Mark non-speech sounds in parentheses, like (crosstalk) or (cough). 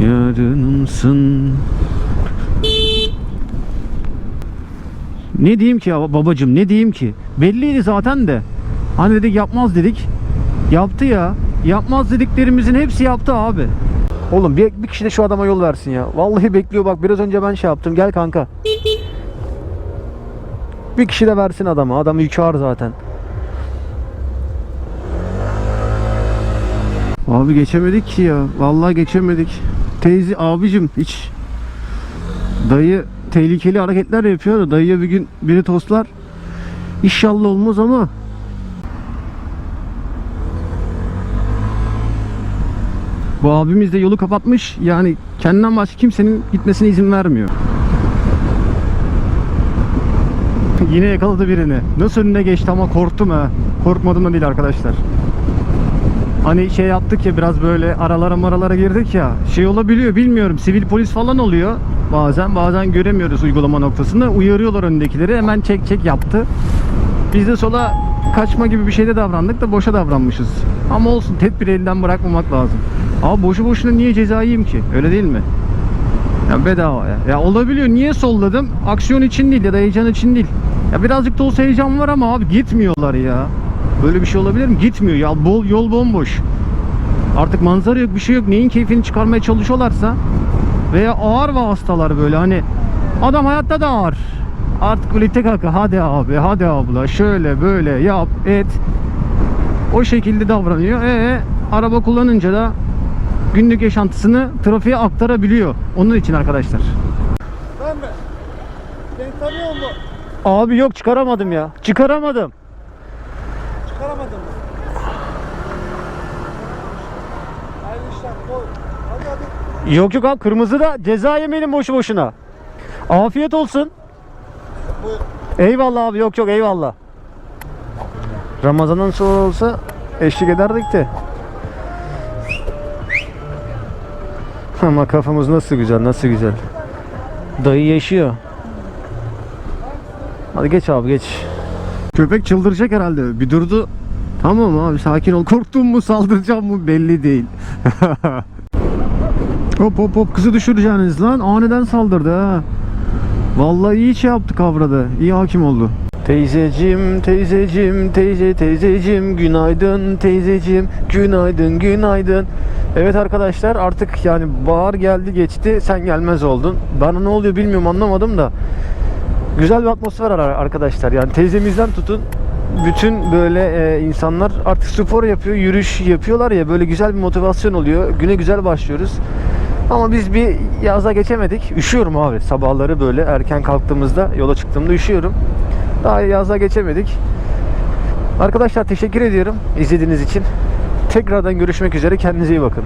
Yarınımsın. Ne diyeyim ki ya babacım ne diyeyim ki? Belliydi zaten de. Hani dedik yapmaz dedik. Yaptı ya. Yapmaz dediklerimizin hepsi yaptı abi. Oğlum bir, bir kişi de şu adama yol versin ya. Vallahi bekliyor bak biraz önce ben şey yaptım. Gel kanka. Bir kişi de versin adama. Adam yükü ağır zaten. Abi geçemedik ki ya. Vallahi geçemedik. Teyze abicim hiç dayı tehlikeli hareketler yapıyor da dayıya bir gün biri toslar. İnşallah olmaz ama Bu abimiz de yolu kapatmış. Yani kendinden başka kimsenin gitmesine izin vermiyor. Yine yakaladı birini. Nasıl önüne geçti ama korktum ha. Korkmadım da değil arkadaşlar. Hani şey yaptık ya biraz böyle aralara maralara girdik ya. Şey olabiliyor bilmiyorum. Sivil polis falan oluyor. Bazen bazen göremiyoruz uygulama noktasında. Uyarıyorlar önündekileri. Hemen çek çek yaptı. Biz de sola kaçma gibi bir şeyde davrandık da boşa davranmışız. Ama olsun tedbiri elden bırakmamak lazım. Abi boşu boşuna niye ceza yiyeyim ki? Öyle değil mi? Ya bedava ya. Ya olabiliyor. Niye solladım? Aksiyon için değil ya da heyecan için değil. Ya birazcık da olsa heyecan var ama abi gitmiyorlar ya. Böyle bir şey olabilir mi? Gitmiyor ya. Bol, yol bomboş. Artık manzara yok, bir şey yok. Neyin keyfini çıkarmaya çalışıyorlarsa veya ağır vasıtalar böyle hani adam hayatta da ağır. Artık böyle tek haka hadi abi hadi abla şöyle böyle yap et. O şekilde davranıyor. E araba kullanınca da günlük yaşantısını trafiğe aktarabiliyor. Onun için arkadaşlar. Ben mi? Beni tanıyor musun? Abi yok çıkaramadım ya. Çıkaramadım. Çıkaramadın mı? Hayırlı işler. Koy. Hadi hadi. Yok yok abi kırmızı da ceza yemeyelim boşu boşuna. Afiyet olsun. Buyur. Eyvallah abi yok yok eyvallah. Ramazan'dan sonra olsa eşlik ederdik de. Ama kafamız nasıl güzel nasıl güzel. Dayı yaşıyor. Hadi geç abi geç. Köpek çıldıracak herhalde. Bir durdu. Tamam abi sakin ol. Korktun mu saldıracağım mı belli değil. (laughs) hop hop hop kızı düşüreceğiniz lan. Aniden saldırdı ha. Vallahi iyi şey yaptı kavradı. İyi hakim oldu. Teyzecim, teyzecim, teyze, teyzecim, günaydın teyzecim, günaydın, günaydın. Evet arkadaşlar artık yani bahar geldi geçti sen gelmez oldun. Bana ne oluyor bilmiyorum anlamadım da. Güzel bir atmosfer var arkadaşlar yani teyzemizden tutun bütün böyle e, insanlar artık spor yapıyor, yürüyüş yapıyorlar ya böyle güzel bir motivasyon oluyor. Güne güzel başlıyoruz. Ama biz bir yaza geçemedik. Üşüyorum abi. Sabahları böyle erken kalktığımızda, yola çıktığımda üşüyorum. Daha yaza geçemedik. Arkadaşlar teşekkür ediyorum izlediğiniz için. Tekrardan görüşmek üzere. Kendinize iyi bakın.